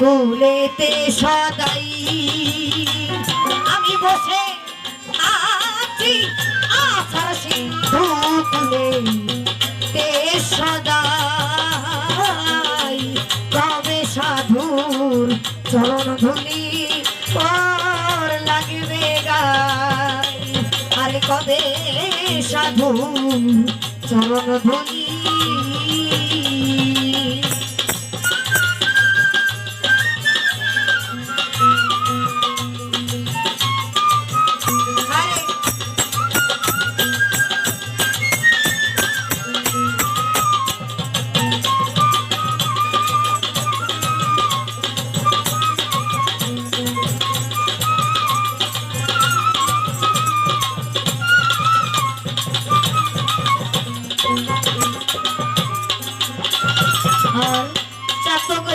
কুলেতে সদাই। আমি বসে আছি আশার সিন্ধু কুলে তে সদাই। কবে সাধুর চরণ ধুলি পর লাগবে গাই। আরে কবে সাধু চরণ ধুলি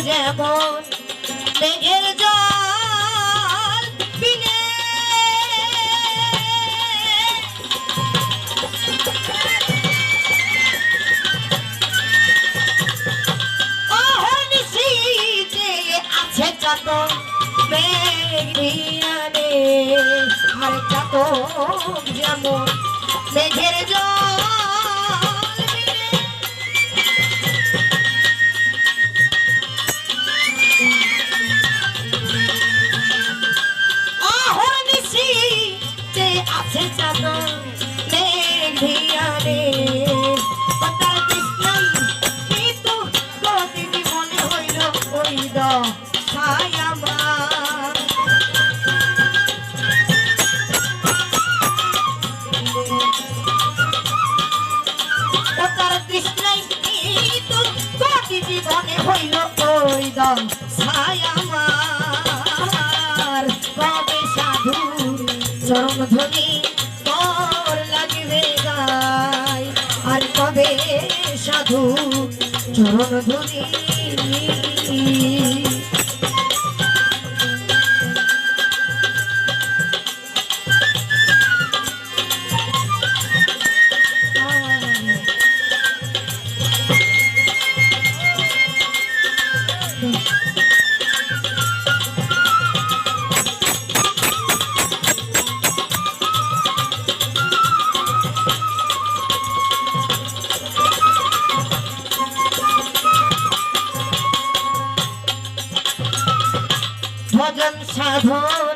যেমন মেঘের জল যে আছে চাতক মেঘ দিয়ানে আর চাতক যেমন মেঘের জল ওই দ ছায়ামার কবে সাধু চরম ধ্বনি তোর লাগবে গায় আর কবে সাধু চরণ ধ্বনি? সাধন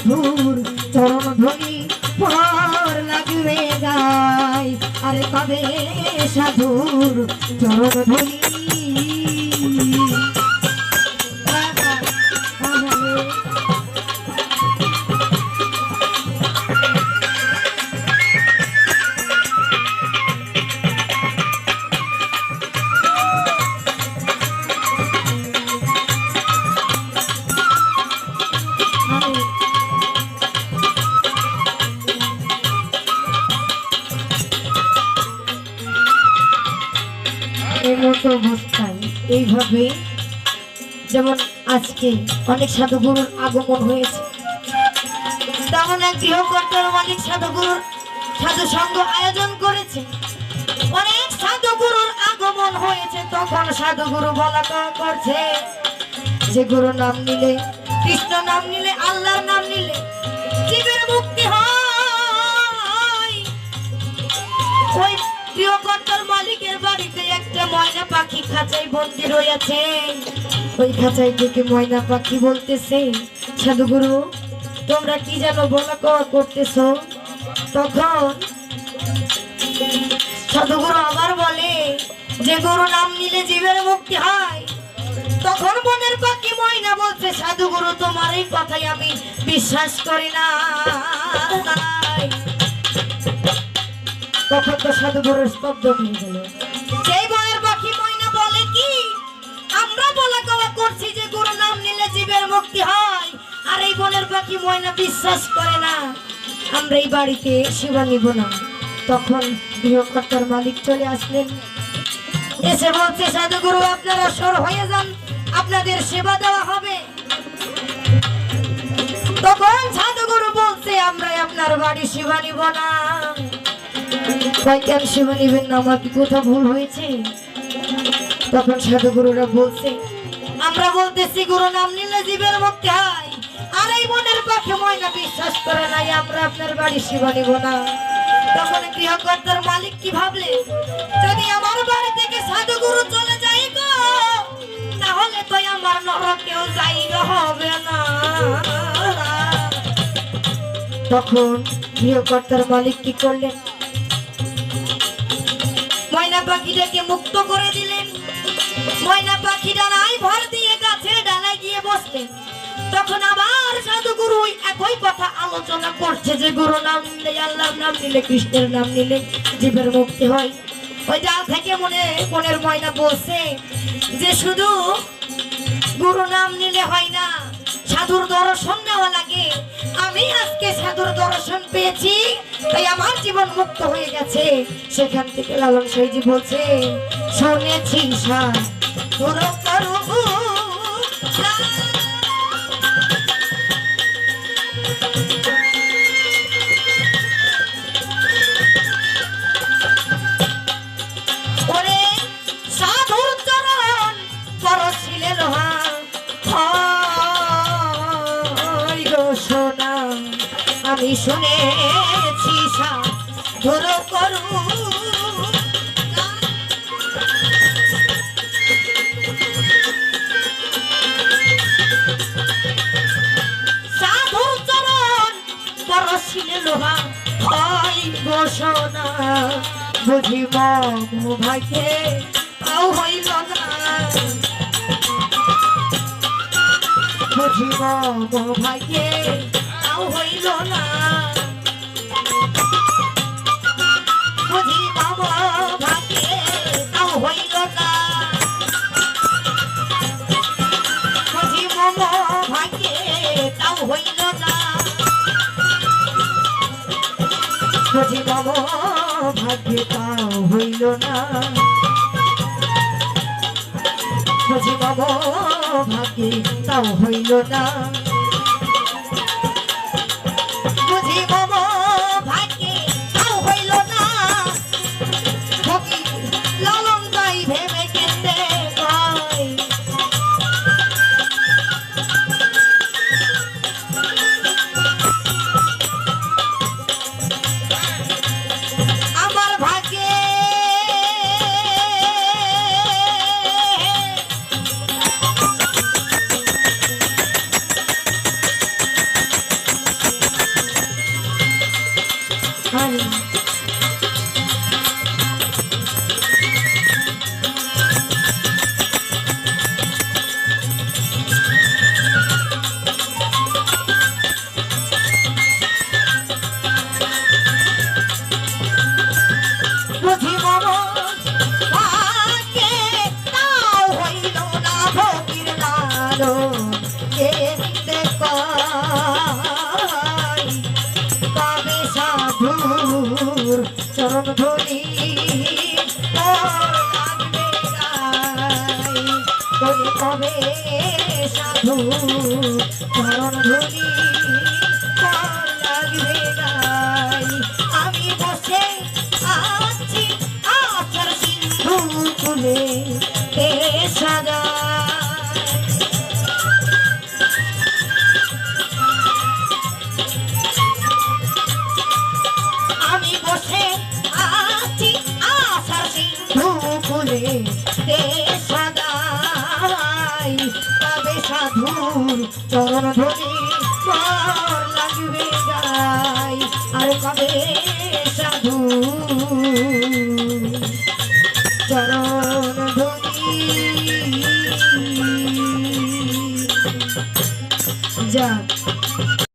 সাধুর চরণ ধ্বনি পর লাগবে গাই। আরে কবে সাধুর চরণ ধরি? এইভাবে যেমন আজকে অনেক সাধুগুরুর আগমন হয়েছে। তেমন এক গৃহকর্তার অনেক সাধুগুরুর সাধু সঙ্গ আয়োজন করেছে। অনেক সাধুগুরুর আগমন হয়েছে, তখন সাধুগুরু বলা করছে যে, গুরু নাম নিলে, কৃষ্ণ নাম নিলে, আল্লাহর নাম নিলে জীবের মুক্তি হয়। মালিকের বাড়িতে একটা ময়না পাখি খাঁচায় বন্দি রয়েছে। ওই খাঁচাই থেকে ময়না পাখি বলতেছে সাধুগুরু তোমরা কি বলা কওয়া করতেছো? তখন সাধুগুরু আবার বলে, যে গুরু নাম নিলে জীবের মুক্তি হয়। তখন বনের পাখি ময়না বলছে সাধুগুরু তোমার এই কথাই আমি বিশ্বাস করি না। তো স্তব্ধ হয়ে গেল সেই বনের পাখি ময়না বলে কি, আমরা বলা কওয়া করছি যে গুরু নাম নিলে জীবের মুক্তি হয়, আর এই বনের পাখি ময়না বিশ্বাস করে না। আমরা এই বাড়িতে সেবা নিব না। তখন গৃহকর্তার মালিক চলে আসলেন। এসে বলছে সাধুগুরু আপনারা সর হয়ে যান, আপনাদের সেবা দেওয়া হবে। তখন সাধুগুরু বলছে আমরা আপনার বাড়ি সেবা নিব না। ভুল হয়েছে? তখন সাধুগুরুরা বলছে, আমরা নাম নিলে আর এই মনের ময়না বিশ্বাস করে আমরা আপনার নিব না। তখন গৃহকর্তার মালিক কি ভাবলেন যদি আমার বাড়ি থেকে সাধুগুরু চলে যাই তাহলে তো আমার নরকেও যাইবে হবে না। তখন গৃহকর্তার মালিক কি করলেন পাখিটাকে মুক্ত করে দিলেন। ময়না পাখি ডানায় ভর দিয়ে গাছের ডানায় গিয়ে বসলেন। তখন আবার সাধুগুরু ওই একই কথা আলোচনা করছে যে, গুরু নাম নিলে, আল্লাহর নাম নিলে, কৃষ্ণের নাম নিলে জীবের মুক্তি হয়। ওই ডাল থেকে মনে মনের ময়না বলছে যে, শুধু গুরু নাম নিলে হয় না সাধুর দর্শন নেওয়া লাগে। আমি আজকে সাধুর দর্শন পেয়েছি, তাই আমার জীবন মুক্ত হয়ে গেছে। সেখান থেকে লালন সাইজি বলছে শুনেছি সাধুর আমি শুনেছি সাধুর করু সাধুর চরণ পরশিলে লোহা হয় গো সোনা বুঝি মম ভাইকে তাও হইল না। বুঝি মম ভাইকে তাও হইল না। বুঝি মম ভাইকে তাও হইল না। বুঝি মম ভাইকে তাও হইল না। বুঝি মম ভাগ্যে তাও হইল না। বুঝি ভাগ্যে তাও হইল না। সাধুর চরণ ধরি। কবে সাধু চরণ গাই? আমি বসে আছি আচার সিন্ধু কুলে পাবে সাধুর চরণ ধরি লাগবে গাই। আর কবে সাধু? চরণ ধরি যা